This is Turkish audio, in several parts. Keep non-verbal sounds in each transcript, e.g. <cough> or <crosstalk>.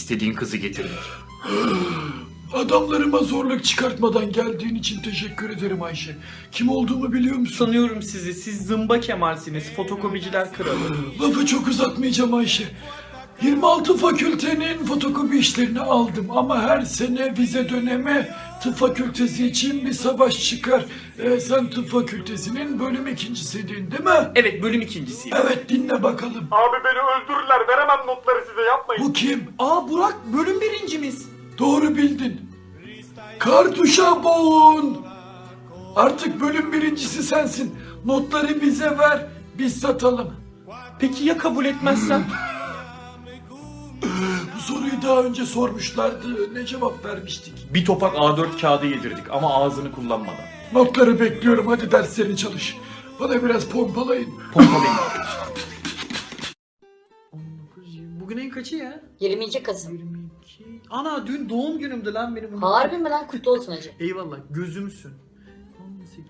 istediğin kızı getirdik. Adamlarıma zorluk çıkartmadan geldiğin için teşekkür ederim Ayşe. Kim olduğumu biliyor musun? Sanıyorum sizi. Siz zımba kemalsiniz. Fotokopiciler kralı. Lafı çok uzatmayacağım Ayşe. 26 fakültenin fotokopi işlerini aldım ama her sene vize dönemi tıp fakültesi için bir savaş çıkar. Ee, sen tıp fakültesinin bölüm ikincisiydin değil mi? Evet bölüm ikincisiyim. Evet dinle bakalım. Abi beni öldürürler veremem notları size yapmayın. Bu kim? Aa Burak bölüm birincimiz. Doğru bildin. Kartuşa boğun. Artık bölüm birincisi sensin. Notları bize ver, biz satalım. Peki ya kabul etmezsem? <laughs> Soruyu daha önce sormuşlardı. Ne cevap vermiştik? bir topak A4 kağıdı yedirdik ama ağzını kullanmadan. Notları bekliyorum. Hadi derslerini çalış. Bana biraz pompalayın. Pompalayın. Bugün en kaçı ya? 22 Kasım. 22. Ana dün doğum günümdü lan benim. Harbi mi lan kutlu olsun hacı. Eyvallah gözümsün. 18.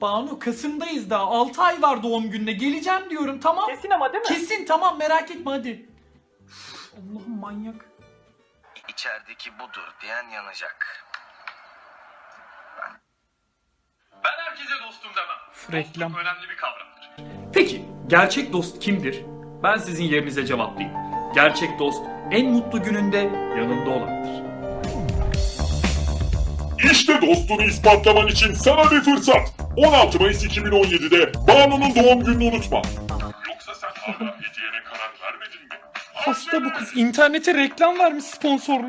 Banu Kasım'dayız daha. 6 ay var doğum gününe. Geleceğim diyorum tamam. Kesin ama değil mi? Kesin tamam merak etme hadi. Allah'ım manyak. İçerideki budur diyen yanacak. Ben herkese dostum demem. Reklam. Dostluk önemli bir kavramdır. Peki gerçek dost kimdir? Ben sizin yerinize cevaplayayım. Gerçek dost en mutlu gününde yanında olandır. İşte dostluğunu ispatlaman için sana bir fırsat. 16 Mayıs 2017'de Banu'nun doğum gününü unutma. Hasta bu kız internete reklam vermiş sponsorlu.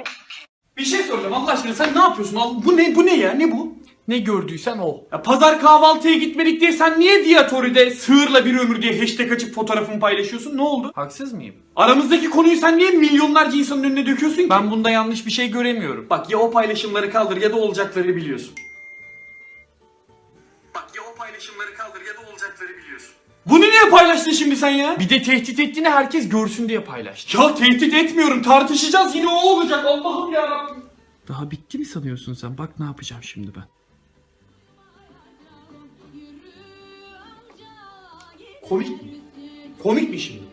Bir şey soracağım Allah aşkına sen ne yapıyorsun? Al- Bu ne bu ne ya ne bu? Ne gördüysen o. Ya pazar kahvaltıya gitmedik diye sen niye Viatori'de sığırla bir ömür diye hashtag açıp fotoğrafımı paylaşıyorsun? Ne oldu? Haksız mıyım? Aramızdaki konuyu sen niye milyonlarca insanın önüne döküyorsun ki? Ben bunda yanlış bir şey göremiyorum. Bak ya o paylaşımları kaldır ya da olacakları biliyorsun. Bak ya o paylaşımları kaldır Bunu niye paylaştın şimdi sen ya? Bir de tehdit ettiğini herkes görsün diye paylaştı. Ya tehdit etmiyorum tartışacağız yine o olacak Allah'ım yarabbim. Daha bitti mi sanıyorsun sen? Bak ne yapacağım şimdi ben. Komik mi? Komik mi şimdi?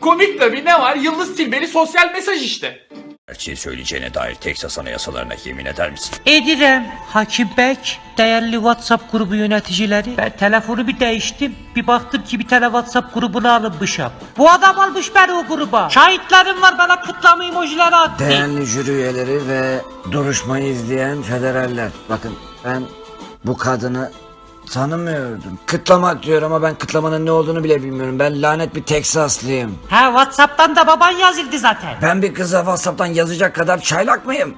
Komik tabii ne var? Yıldız Tilbeli sosyal mesaj işte. Gerçeği söyleyeceğine dair Teksas anayasalarına yemin eder misin? Edirim. Hakim Bek, değerli WhatsApp grubu yöneticileri. Ben telefonu bir değiştim. Bir baktım ki bir tane WhatsApp grubuna alınmışım. Bu adam almış beni o gruba. Şahitlerim var bana kutlama emojileri attı. Değerli jüri üyeleri ve duruşmayı izleyen federaller. Bakın ben bu kadını tanımıyordum. Kıtlama diyor ama ben kıtlamanın ne olduğunu bile bilmiyorum. Ben lanet bir Teksaslıyım. Ha WhatsApp'tan da baban yazıldı zaten. Ben bir kıza Whatsapp'tan yazacak kadar çaylak mıyım?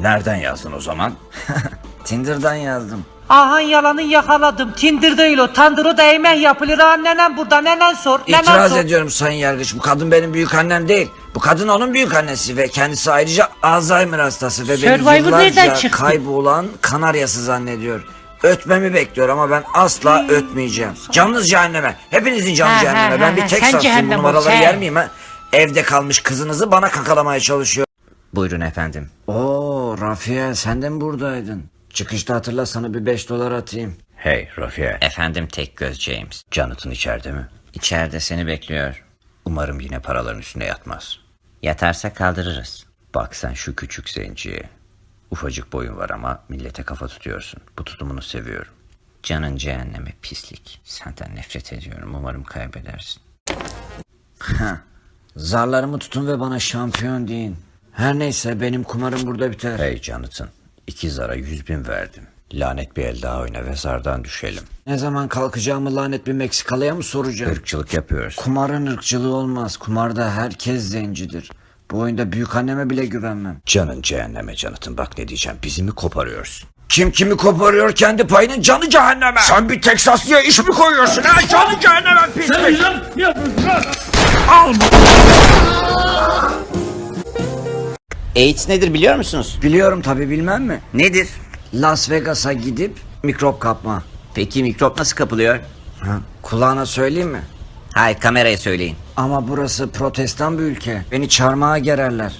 Nereden yazdın o zaman? <laughs> Tinder'dan yazdım. Ahan yalanı yakaladım. Tinder değil o. Tandırı da yemek yapılır. Ha nenen burada nenen sor. Nenen İtiraz sor. ediyorum Sayın Yargıç. Bu kadın benim büyük annem değil. Bu kadın onun büyük annesi ve kendisi ayrıca Alzheimer hastası ve beni Survivor nereden yıllarca çıktı? kaybolan kanaryası zannediyor. Ötmemi bekliyor ama ben asla ötmeyeceğim. Canınız cehenneme. Hepinizin canı Ha, ha, cehenneme. Ben ha, bir ha. tek Sen saslıyım. Bu cehennem ol, numaraları sen. yer miyim ha? Evde kalmış kızınızı bana kakalamaya çalışıyor. Buyurun efendim. Oo Rafiye sen de mi buradaydın? Çıkışta hatırla sana bir 5 dolar atayım. Hey Rafiye. Efendim tek göz James. Jonathan içeride mi? İçeride seni bekliyor. Umarım yine paraların üstüne yatmaz. Yatarsa kaldırırız. Bak sen şu küçük zenciye. Ufacık boyun var ama millete kafa tutuyorsun. Bu tutumunu seviyorum. Canın cehenneme pislik. Senden nefret ediyorum. Umarım kaybedersin. Zarlarımı tutun ve bana şampiyon deyin. Her neyse benim kumarım burada biter. Hey Jonathan. iki zara yüz bin verdim. Lanet bir el daha oyna ve zardan düşelim. Ne zaman kalkacağımı lanet bir Meksikalıya mı soracağım? Irkçılık yapıyoruz. Kumarın ırkçılığı olmaz. Kumarda herkes zencidir. Bu oyunda büyük anneme bile güvenmem. Canın cehenneme Jonathan. Bak ne diyeceğim. Bizi mi koparıyorsun? Kim kimi koparıyor kendi payının canı cehenneme. Sen bir Teksaslıya iş mi koyuyorsun ha? Canı cehenneme pislik. AIDS nedir biliyor musunuz? Biliyorum tabi bilmem mi? Nedir? Las Vegas'a gidip mikrop kapma. Peki mikrop nasıl kapılıyor? Ha, kulağına söyleyeyim mi? Hayır kameraya söyleyin. Ama burası protestan bir ülke. Beni çarmıha gererler.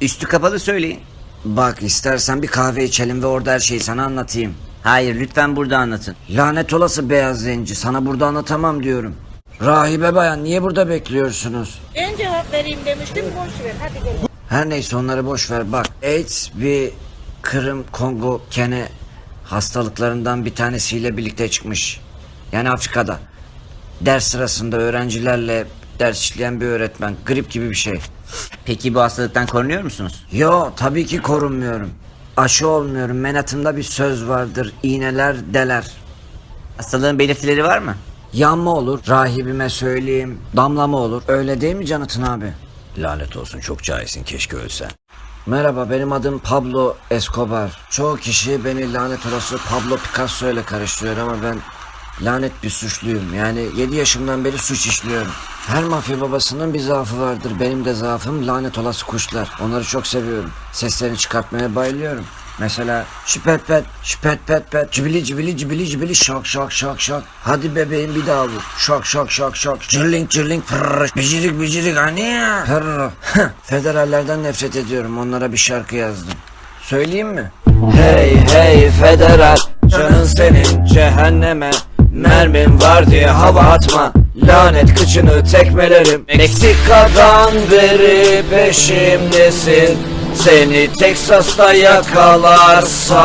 Üstü kapalı söyleyin. Bak istersen bir kahve içelim ve orada her şeyi sana anlatayım. Hayır lütfen burada anlatın. Lanet olası beyaz zenci. Sana burada anlatamam diyorum. Rahibe bayan niye burada bekliyorsunuz? Önce cevap vereyim demiştim. Boş ver. Hadi gel. Her neyse onları boş ver. Bak AIDS bir Kırım, Kongo, Kene hastalıklarından bir tanesiyle birlikte çıkmış. Yani Afrika'da. Ders sırasında öğrencilerle ders işleyen bir öğretmen. Grip gibi bir şey. Peki bu hastalıktan korunuyor musunuz? Yo tabii ki korunmuyorum. Aşı olmuyorum. Menatımda bir söz vardır. İğneler deler. Hastalığın belirtileri var mı? Yanma olur. Rahibime söyleyeyim. Damlama olur. Öyle değil mi Canıtın abi? Lanet olsun çok cahilsin keşke ölsen. Merhaba benim adım Pablo Escobar. Çoğu kişi beni lanet olası Pablo Picasso ile karıştırıyor ama ben lanet bir suçluyum. Yani 7 yaşımdan beri suç işliyorum. Her mafya babasının bir zaafı vardır. Benim de zaafım lanet olası kuşlar. Onları çok seviyorum. Seslerini çıkartmaya bayılıyorum. Mesela şüpet pet, şüpet pet pet, cibili cibili cibili cibili şak şak şak şak. Hadi bebeğim bir daha vur. Şak şak şak şak. Cırlink cırlink pırr. Bicirik bicirik hani ya. Pırr. Federallerden nefret ediyorum. Onlara bir şarkı yazdım. Söyleyeyim mi? Hey hey federal Canın senin cehenneme Mermim var diye hava atma. Lanet kıçını tekmelerim. Meksika'dan beri peşimdesin. Seni Teksas'ta yakalarsam.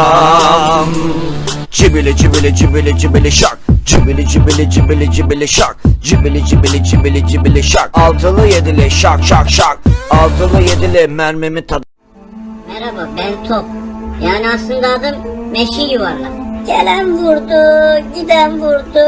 Cibili cibili cibili cibili şak. Cibili cibili cibili cibili şak. Cibili cibili cibili cibili şak. Altılı yedili şak şak şak. Altılı yedili mermimi tadı Merhaba ben Top. Yani aslında adım Meşi Yuvarlak. Gelen vurdu, giden vurdu.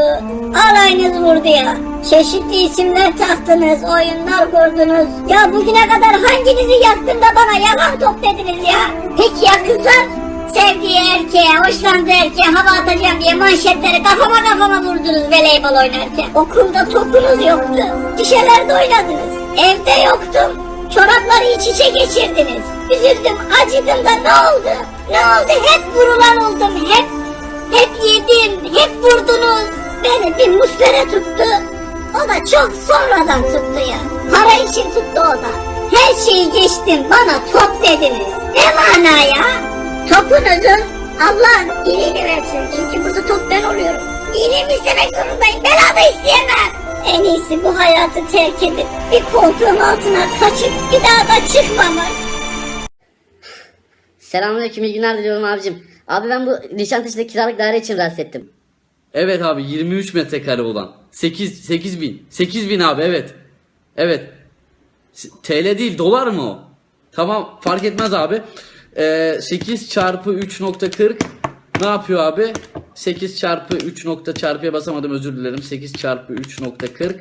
Alayınız vurdu ya. Çeşitli isimler taktınız, oyunlar kurdunuz. Ya bugüne kadar hanginizi yaktım da bana yalan top dediniz ya? Peki ya kızlar? Sevdiği erkeğe, hoşlandığı erkeğe hava atacağım diye manşetleri kafama kafama vurdunuz voleybol oynarken. Okulda topunuz yoktu. Gişelerde oynadınız. Evde yoktum. Çorapları iç içe geçirdiniz. Üzüldüm, acıdım da ne oldu? Ne oldu? Hep vurulan oldum. Hep Muslere tuttu. O da çok sonradan tuttu ya. Para için tuttu o da. Her şeyi geçtim, bana top dediniz. Ne mana ya? Topunuzun Allah iyiliğini versin. Çünkü burada top ben oluyorum. İyiliğimi istemek zorundayım. Bela da isteyemem. En iyisi bu hayatı terk edip bir koltuğun altına kaçıp bir daha da çıkmamak. Selamünaleyküm iyi günler diliyorum abicim. Abi ben bu Nişantaşı'da kiralık daire için rahatsız ettim. Evet abi 23 metrekare olan. 8 8 bin. 8 bin abi evet. Evet. TL değil dolar mı o? Tamam fark etmez abi. Ee, 8 çarpı 3.40 ne yapıyor abi? 8 çarpı 3 nokta çarpıya basamadım özür dilerim. 8 çarpı 3.40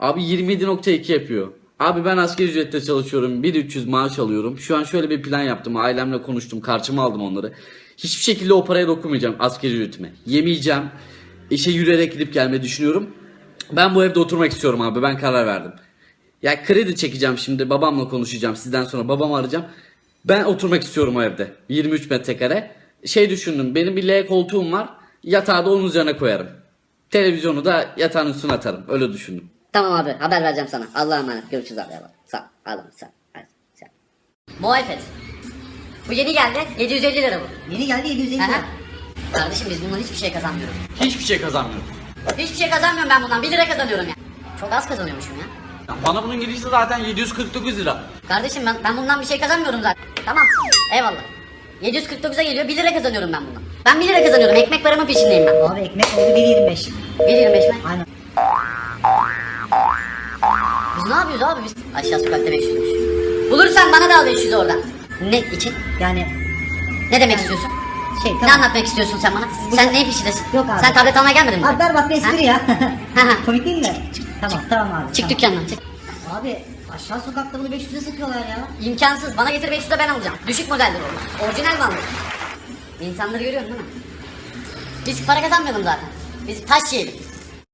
Abi 27.2 yapıyor. Abi ben asgari ücretle çalışıyorum. 1300 maaş alıyorum. Şu an şöyle bir plan yaptım. Ailemle konuştum. Karşıma aldım onları. Hiçbir şekilde o paraya dokunmayacağım asgari ücretime. Yemeyeceğim. İşe yürüyerek gidip gelmeyi düşünüyorum. Ben bu evde oturmak istiyorum abi. Ben karar verdim. Ya kredi çekeceğim şimdi. Babamla konuşacağım. Sizden sonra babamı arayacağım. Ben oturmak istiyorum o evde. 23 metrekare. Şey düşündüm. Benim bir L koltuğum var. Yatağı da onun üzerine koyarım. Televizyonu da yatağın üstüne atarım. Öyle düşündüm. Tamam abi haber vereceğim sana. Allah'a emanet. Görüşürüz abi. Sağ ol. Sağ ol. Sağ ol. Muhalefet. Bu yeni geldi. 750 lira bu. Yeni geldi 750 lira. Kardeşim biz bundan hiçbir şey kazanmıyoruz. Hiçbir şey kazanmıyorum. Hiçbir şey kazanmıyorum ben bundan. 1 lira kazanıyorum ya. Çok az kazanıyormuşum ya. Ya Bana bunun girişi zaten 749 lira. Kardeşim ben, ben bundan bir şey kazanmıyorum zaten. Tamam. Eyvallah. 749'a geliyor 1 lira kazanıyorum ben bundan. Ben 1 lira kazanıyorum. Ekmek paramın peşindeyim ben. Abi ekmek oldu 1.25. 1.25 mi? Aynen. Biz ne yapıyoruz abi biz? Aşağı sokakta 500'müş. Bulursan bana da al 500 oradan. Ne için? Yani ne demek istiyorsun? Şey, Ne anlatmak istiyorsun sen bana? sen neyin peşindesin? Yok abi. Sen tablet almaya gelmedin mi? Abi berbat bir espri ya. <laughs> Komik değil mi? Tamam tamam abi. Çık dükkandan çık. Abi aşağı sokakta bunu 500'e satıyorlar ya. İmkansız. Bana getir 500'e ben alacağım. Düşük modeldir o. Orijinal mi alıyorsun? İnsanları görüyorsun değil mi? Biz para kazanmayalım zaten. Biz taş yiyelim.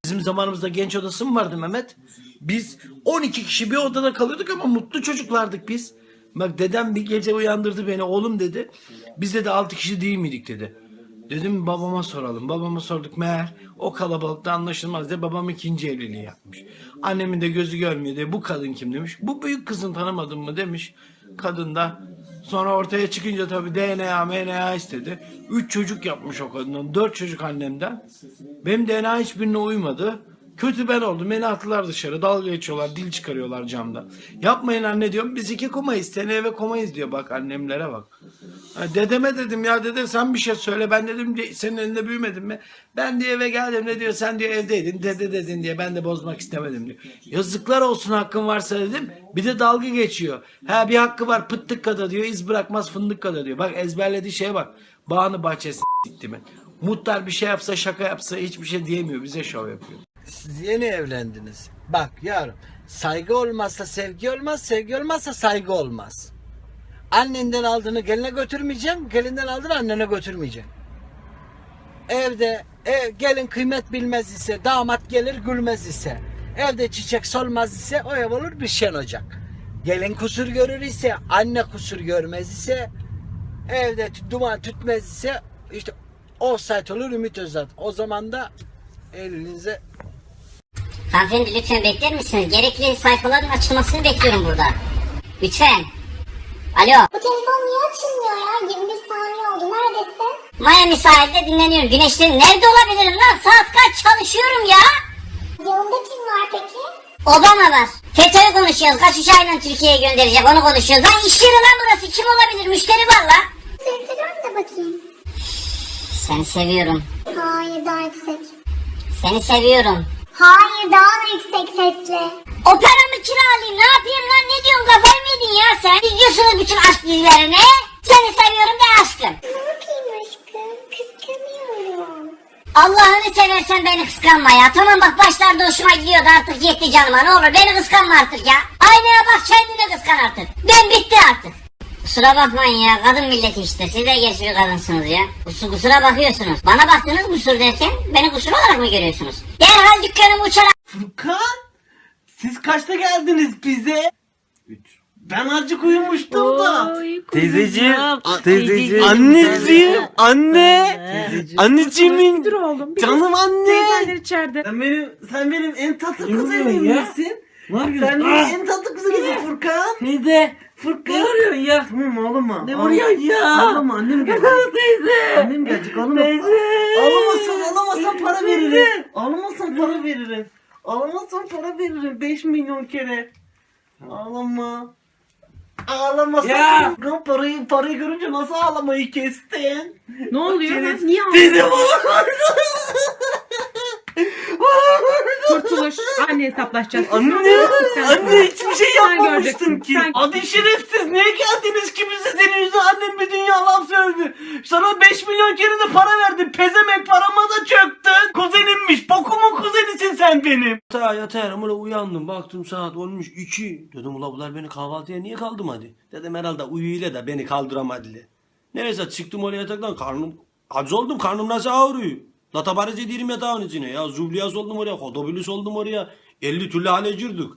Bizim zamanımızda genç odası mı vardı Mehmet? Biz 12 kişi bir odada kalıyorduk ama mutlu çocuklardık biz. Bak dedem bir gece uyandırdı beni oğlum dedi. Biz de 6 kişi değil miydik dedi. Dedim babama soralım. Babama sorduk meğer o kalabalıkta anlaşılmaz diye babam ikinci evliliği yapmış. Annemin de gözü görmüyor diye bu kadın kim demiş. Bu büyük kızın tanımadın mı demiş. Kadın da sonra ortaya çıkınca tabii DNA MNA istedi. Üç çocuk yapmış o kadının. Dört çocuk annemden. Benim DNA hiçbirine uymadı. Kötü ben oldum. Beni attılar dışarı. Dalga geçiyorlar. Dil çıkarıyorlar camda. Yapmayın anne diyorum. Biz iki komayız. Seni eve komayız diyor. Bak annemlere bak. Dedeme dedim ya dede sen bir şey söyle. Ben dedim "de- senin elinde büyümedim mi? Ben diye eve geldim ne diyor sen diyor evdeydin. Dede dedin diye ben de bozmak istemedim diyor. Yazıklar olsun hakkın varsa dedim. Bir de dalga geçiyor. Ha bir hakkı var pıttık kadar diyor. iz bırakmaz fındık kadar diyor. Bak ezberlediği şeye bak. Bağını bahçesi sikti mi? Muhtar bir şey yapsa şaka yapsa hiçbir şey diyemiyor. Bize şov yapıyor. Yeni evlendiniz. Bak yavrum saygı olmazsa sevgi olmaz, sevgi olmazsa saygı olmaz. Annenden aldığını geline götürmeyeceksin, gelinden aldığını annene götürmeyeceksin. Evde ev, gelin kıymet bilmez ise, damat gelir gülmez ise, evde çiçek solmaz ise o ev olur bir şen ocak. Gelin kusur görür ise, anne kusur görmez ise, evde duman tütmez ise işte offside olur Ümit Özdağ. O zaman da elinize Hanımefendi lütfen bekler misiniz? Gerekli sayfaların açılmasını bekliyorum burada. Lütfen. Alo. Bu telefon niye açılmıyor ya? 21 saniye oldu. Neredesin? Miami sahilde dinleniyorum. Güneşlerin nerede olabilirim lan? Saat kaç çalışıyorum ya? Yanında kim var peki? Obama var. FETÖ'yü konuşuyoruz. Kaç uçağıyla Türkiye'ye gönderecek onu konuşuyoruz. Lan iş yeri lan burası. Kim olabilir? Müşteri var lan. Sesler de bakayım. Seni seviyorum. Hayır daha yüksek. Seni seviyorum. Hayır daha da yüksek sesle. Opera mı kiralayayım? Ne yapayım lan? Ne diyorsun? Kafayı mı yedin ya sen? İzliyorsunuz bütün aşk dizilerini. Seni seviyorum de aşkım. Ne yapayım aşkım? Kıskanıyorum. Allah'ını seversen beni kıskanma ya. Tamam bak başlarda hoşuma gidiyordu artık yetti canıma. Ne olur beni kıskanma artık ya. Aynaya bak kendine kıskan artık. Ben bitti artık. Kusura bakmayın ya kadın milleti işte. Siz de genç bir kadınsınız ya. Kus- kusura bakıyorsunuz. Bana baktınız kusur derken beni kusur olarak mı görüyorsunuz? Derhal dükkanımı uçarak... Furkan siz kaçta geldiniz bize? Ben azıcık uyumuştum da. Teyzeciğim, teyzeciğim. Anneciğim, anne. Anneciğimin canım anne. Teyzeler içeride. Sen benim, sen benim en tatlı kuzenim misin? Sen benim en tatlı kuzenimsin Furkan. Teyze. Furkan. Ne arıyorsun ya? Tamam ağlama. Ne vuruyorsun ya? Ağlama annem gelecek. Teyze. Annem gelecek ağlama. Teyze. Ağlamazsan ağlamazsan para veririm. Ağlamazsan para veririm. Ağlamazsan para veririm. 5 milyon kere. Ağlama. Ağlama Ya. sakın. Parayı, parayı görünce nasıl ağlamayı kestin? Ne oluyor? Niye ağlıyorsun? bana <laughs> Kurtuluş. Anne hesaplaşacağız. Anne, anne hiçbir şey Sen yapmamıştım göreceksin, ki. sen- Hadi şerefsiz niye geldiniz ki bize senin yüzünden annem bir dünya laf söyledi. Sana 5 milyon kere de para verdim. Pezemek parama da çöktün. Kuzenimmiş. Bokumun kuzenisin sen benim. Ta yatarım öyle uyandım. Baktım saat olmuş 2. Dedim ula bunlar beni kahvaltıya niye kaldım hadi. Dedim herhalde uyuyla da beni kaldıramadılar. Neyse çıktım oraya yataktan karnım Aciz oldum karnım nasıl ağrıyor. Latabarız ediyorum yatağın içine ya. Zubliyaz oldum oraya, kodobilis oldum oraya. 50 türlü hale girdik.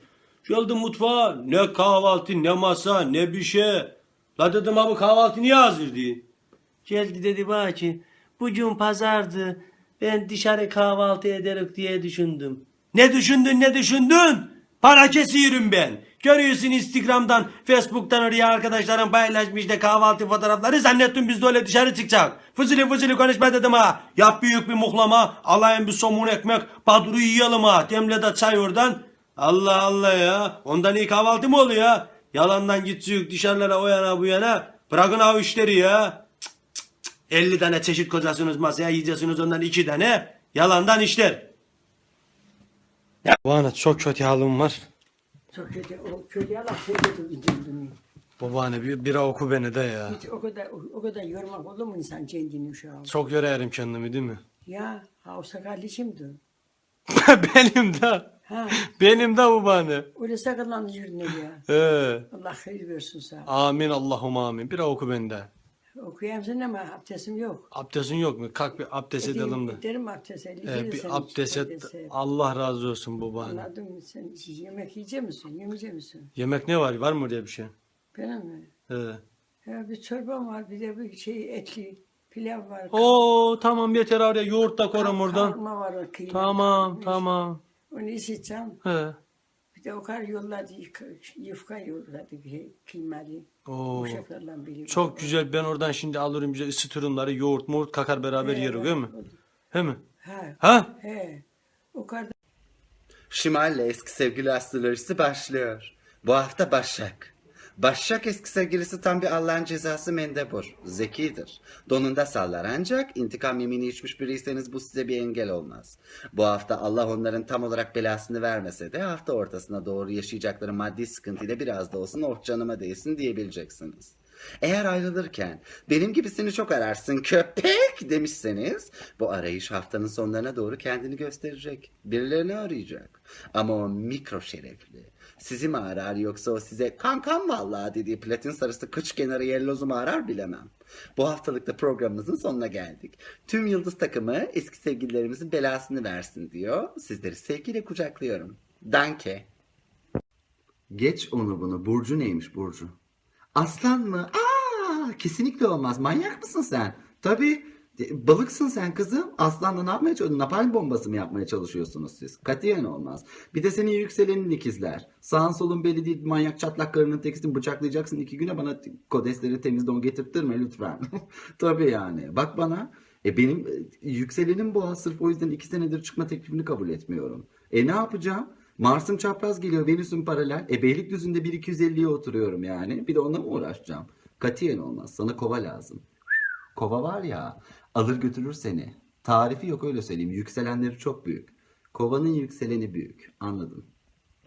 Geldim mutfağa. Ne kahvaltı, ne masa, ne bir şey. La dedim abi kahvaltı niye hazır değil? Geldi dedi bana ki bugün pazardı. Ben dışarı kahvaltı ederek diye düşündüm. Ne düşündün ne düşündün? Para kesiyorum ben. Görüyorsun Instagram'dan, Facebook'tan oraya arkadaşlarım paylaşmış da kahvaltı fotoğrafları zannettim biz de öyle dışarı çıkacak. Fızılı fızılı konuşma dedim ha. Yap büyük bir muhlama, alayım bir somun ekmek, paduru yiyelim ha. Demle de çay oradan. Allah Allah ya. Ondan iyi kahvaltı mı oluyor ya? Yalandan gidecek dışarılara o yana bu yana. Bırakın o işleri ya. Cık, cık, cık. 50 tane çeşit koyacaksınız masaya yiyeceksiniz ondan iki tane. Yalandan işler. Bana çok kötü halim var. Çok kötü, o kötü yalan şey kötü Babaanne bir bira oku beni de ya. Hiç o kadar o kadar yormak olur mu insan kendini şu an? Çok yorerim kendimi değil mi? Ya, ha o sakallı <laughs> kimdi? Benim de. Ha, Benim de babaanne. öyle sakallandı yürüne ya. Ee, Allah hayır versin sana. amin Allah'ım amin. Bira oku bende. Okuyayım seni ama abdestim yok. Abdestin yok mu? Kalk bir abdest edelim de. Derim abdest et. Ee, bir abdest et. Allah razı olsun babaanne. Anladın mı? Sen yemek yiyecek misin? Yemeyecek misin? Yemek ne var? Var mı oraya bir şey? Benim mi? Ee. Ya bir çorbam var, bir de bir şey etli pilav var. Oo tamam yeter oraya yoğurt da koyalım oradan. Kavurma var, kıyma. Tamam tamam. Onu içeceğim. He. Bir de o kadar yolladı, yufka yolladı, şey, kıymalı. Oo. Uşaklarla birlikte. Çok güzel. Ben oradan şimdi alırım bize ısıtırım onları. Yoğurt moğurt kakar beraber He, yeriz değil mi? He mi? Ha. Ha? He. O kadar Şimal'le eski sevgili astrolojisi başlıyor. Bu hafta Başak. Başak eski sevgilisi tam bir Allah'ın cezası mendebur. Zekidir. Donunda sallar ancak intikam yemini içmiş biriyseniz bu size bir engel olmaz. Bu hafta Allah onların tam olarak belasını vermese de hafta ortasına doğru yaşayacakları maddi sıkıntıyla biraz da olsun oh canıma değsin diyebileceksiniz. Eğer ayrılırken benim gibisini çok ararsın köpek demişseniz bu arayış haftanın sonlarına doğru kendini gösterecek. Birilerini arayacak. Ama o mikro şerefli. Sizi mi arar yoksa o size kankam vallahi dediği platin sarısı kıç kenarı yellozu mu arar bilemem. Bu haftalıkta programımızın sonuna geldik. Tüm Yıldız takımı eski sevgililerimizin belasını versin diyor. Sizleri sevgiyle kucaklıyorum. Danke. Geç onu bunu. Burcu neymiş Burcu? Aslan mı? Aa, kesinlikle olmaz. Manyak mısın sen? Tabii. e, Balıksın sen kızım. Aslanla ne yapmaya çalışıyorsun? Napalm bombası mı yapmaya çalışıyorsunuz siz? Katiyen olmaz. Bir de senin yükselenin ikizler. Sağın solun belli değil. Manyak çatlak karının tekisin bıçaklayacaksın iki güne bana kodesleri temiz don getirttirme lütfen. <laughs> Tabii yani. Bak bana. E benim e, yükselenim boğa. Sırf o yüzden iki senedir çıkma teklifini kabul etmiyorum. E ne yapacağım? Mars'ım çapraz geliyor, Venüs'üm paralel. E Beylikdüzü'nde 1-250'ye oturuyorum yani. Bir de ona mı uğraşacağım? Katiyen olmaz. Sana kova lazım. Kova var ya, alır götürür seni. Tarifi yok öyle söyleyeyim. Yükselenleri çok büyük. Kovanın yükseleni büyük. Anladın?